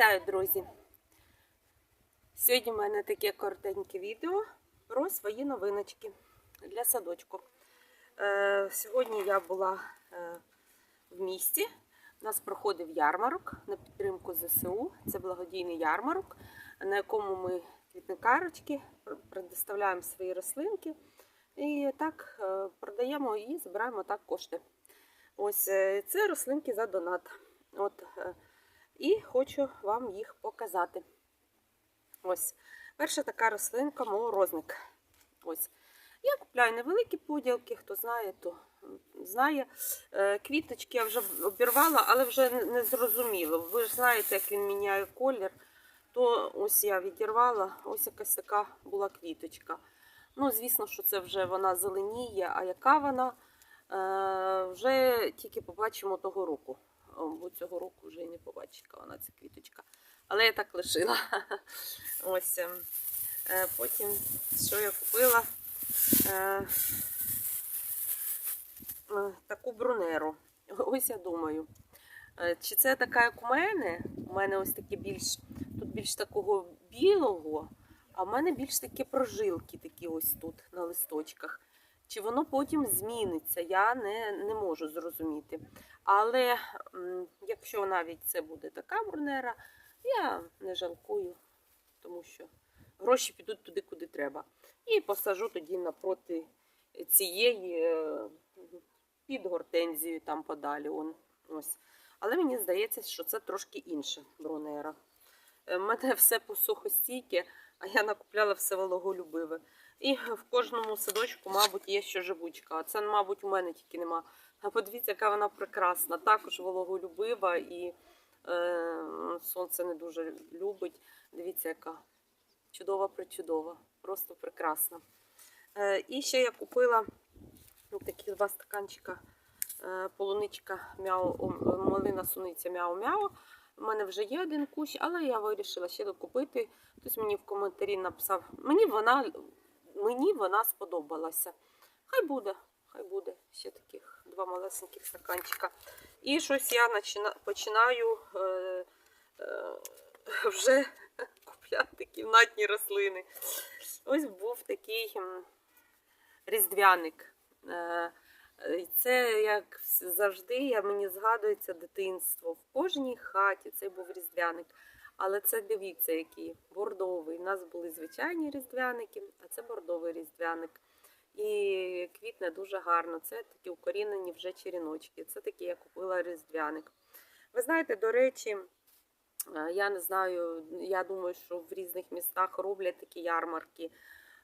Вітаю, друзі! Сьогодні в мене таке коротеньке відео про свої новиночки для садочку. Е, сьогодні я була е, в місті. У нас проходив ярмарок на підтримку ЗСУ. Це благодійний ярмарок, на якому ми квітникарочки предоставляємо свої рослинки і так е, продаємо і збираємо так кошти. Ось це рослинки за донат. От, і хочу вам їх показати. Ось. Перша така рослинка морозник. Ось. Я купляю невеликі поділки, хто знає, то знає. Е, Квіточки я вже обірвала, але вже не зрозуміло. Ви ж знаєте, як він міняє колір. То ось я відірвала, ось якась така була квіточка. Ну, звісно, що це вже вона зеленіє, а яка вона вже тільки побачимо того року. Бо цього року вже і не побачить, яка вона ця квіточка. Але я так лишила. Ось. ем, е, Потім, що я купила? Е, е, Таку брунеру. Ось я думаю. е, Чи це така, як у мене? У мене ось таке більш, тут більш такого білого, а в мене більш такі прожилки такі ось тут на листочках. Чи воно потім зміниться, я не, не можу зрозуміти. Але якщо навіть це буде така брунера, я не жалкую, тому що гроші підуть туди, куди треба. І посажу тоді напроти цієї е, під гортензію там подалі. Он, ось. Але мені здається, що це трошки інша брунера. У мене все посухостійке, а я накупляла все вологолюбиве. І в кожному садочку, мабуть, є ще живучка. Це, мабуть, у мене тільки нема. А подивіться, яка вона прекрасна. Також вологолюбива і е, сонце не дуже любить. Дивіться, яка чудова причудова. Просто прекрасна. Е, і ще я купила такі два стаканчика е, полуничка мяу, малина суниця мяу-мяу. У мене вже є один кущ, але я вирішила ще докупити. Хтось мені в коментарі написав, мені вона, мені вона сподобалася. Хай буде, хай буде ще таких два малесеньких стаканчика. І щось я починаю е, е, вже купляти кімнатні рослини. Ось був такий різдвяник. Е, Це, як завжди, мені згадується дитинство. В кожній хаті цей був різдвяник. Але це дивіться, який бордовий. У нас були звичайні різдвяники, а це бордовий різдвяник. І квітне дуже гарно. Це такі укорінені вже черіночки. Це такі я купила різдвяник. Ви знаєте, до речі, е, я не знаю, я думаю, що в різних містах роблять такі ярмарки.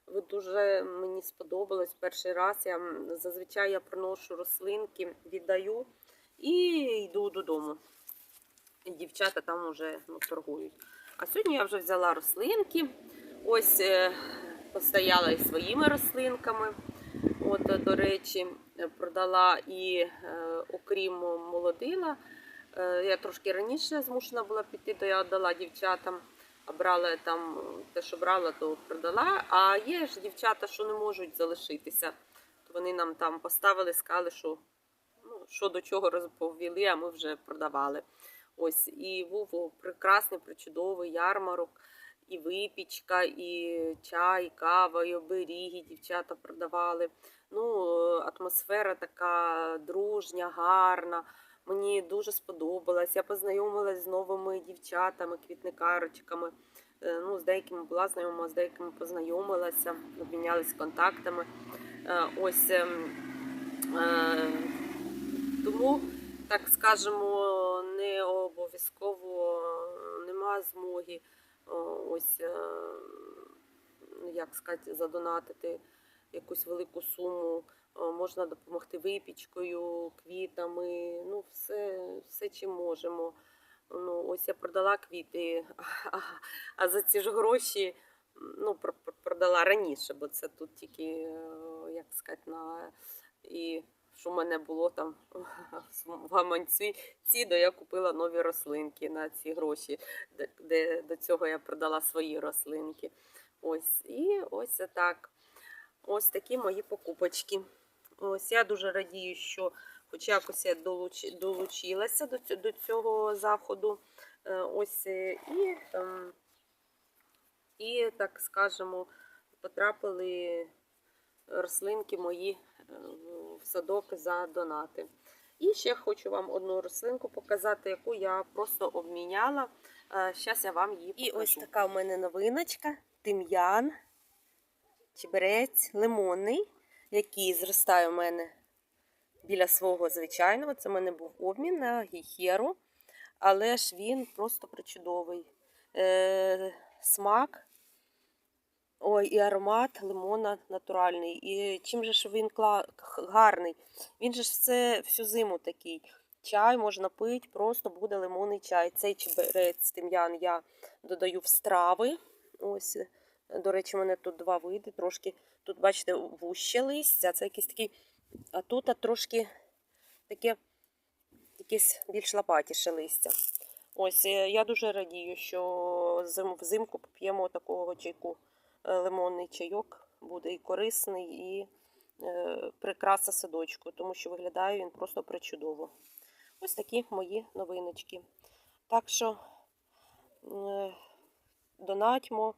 От дуже мені сподобалось перший раз. Я зазвичай я приношу рослинки, віддаю і йду додому. І дівчата там вже ну, торгують. А сьогодні я вже взяла рослинки. Ось е, постояла із своїми рослинками. От, е, до речі, продала і е, окрім молодила. Я трошки раніше змушена була піти, то я віддала дівчатам. А брала там те, що брала, то продала. А є ж дівчата, що не можуть залишитися. То вони нам там поставили, сказали, що ну, що до чого розповіли, а ми вже продавали. Ось і був прекрасний, причудовий ярмарок, і випічка, і чай, і кава, і оберіги дівчата продавали. Ну, атмосфера така дружня, гарна. Мені дуже сподобалась. Я познайомилась з новими дівчатами, квітникарочками. Е, Ну, з деякими була знайома, з деякими познайомилася, обмінялись контактами. Е, Ось ем, е, тому так скажемо, не обов'язково нема змоги ось, е, ну, як сказати, задонатити якусь велику суму. Можна допомогти випічкою, квітами, ну все, все чим можемо. Ну, ось я продала квіти, а, а за ці ж гроші ну, пр- пр- продала раніше, бо це тут тільки, е, як сказати, на і що в мене було там в гаманці ці, то я купила нові рослинки на ці гроші, де, де до цього я продала свої рослинки. Ось, і ось так. Ось такі мої покупочки. Ось я дуже радію, що хоч якось я долуч, долучилася до, цього заходу Е, Ось е, і, ем, і, так скажемо, потрапили рослинки мої е, в садок за донати. І ще хочу вам одну рослинку показати, яку я просто обміняла. Зараз я вам її покажу. І ось така у мене новиночка: тим'ян, чеберець, лимонний, який зростає у мене біля свого звичайного. Це в мене був обмін на гіхеру, але ж він просто причудовий. Е, смак. Ой, і аромат лимона натуральний. І чим же ж він гарний? Він же ж все всю зиму такий. Чай можна пити, просто буде лимонний чай. Цей чеберець тим'ян я додаю в страви. Ось, до речі, у мене тут два види. Трошки тут, бачите, вуще листя. Це якийсь такий. А тут а трошки таке якесь більш лопатіше листя. Ось е, я дуже радію, що зим- взимку поп'ємо такого чайку. Е, Лимонний чайок буде і корисний, і е, прикраса садочку, тому що виглядає він просто причудово. Ось такі мої новиночки. Так що е, донатьмо,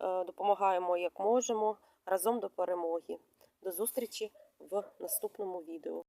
допомагаємо як можемо разом до перемоги. До зустрічі в наступному відео.